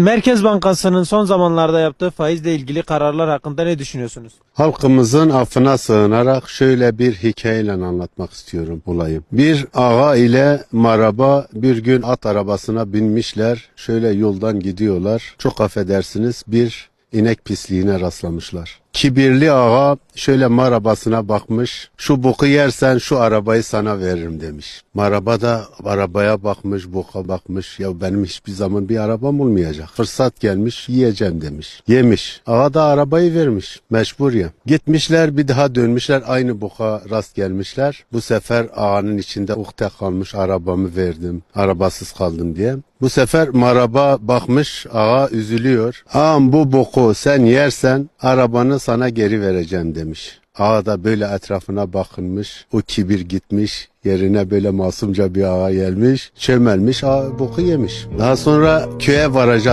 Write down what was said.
Merkez Bankası'nın son zamanlarda yaptığı faizle ilgili kararlar hakkında ne düşünüyorsunuz? Halkımızın affına sığınarak şöyle bir hikayeyle anlatmak istiyorum olayı. Bir ağa ile maraba bir gün at arabasına binmişler. Şöyle yoldan gidiyorlar. Çok affedersiniz bir inek pisliğine rastlamışlar. Kibirli ağa şöyle marabasına bakmış. Şu boku yersen şu arabayı sana veririm demiş. Maraba da arabaya bakmış, boka bakmış. Ya benim hiçbir zaman bir arabam olmayacak. Fırsat gelmiş yiyeceğim demiş. Yemiş. Ağa da arabayı vermiş. Mecbur ya. Gitmişler bir daha dönmüşler aynı boka rast gelmişler. Bu sefer ağanın içinde ukde kalmış arabamı verdim. Arabasız kaldım diye. Bu sefer maraba bakmış ağa üzülüyor. Ağam bu boku sen yersen arabanı sana geri vereceğim demiş. Ağa da böyle etrafına bakınmış. O kibir gitmiş. Yerine böyle masumca bir ağa gelmiş. Çömelmiş. Ağa boku yemiş. Daha sonra köye varacak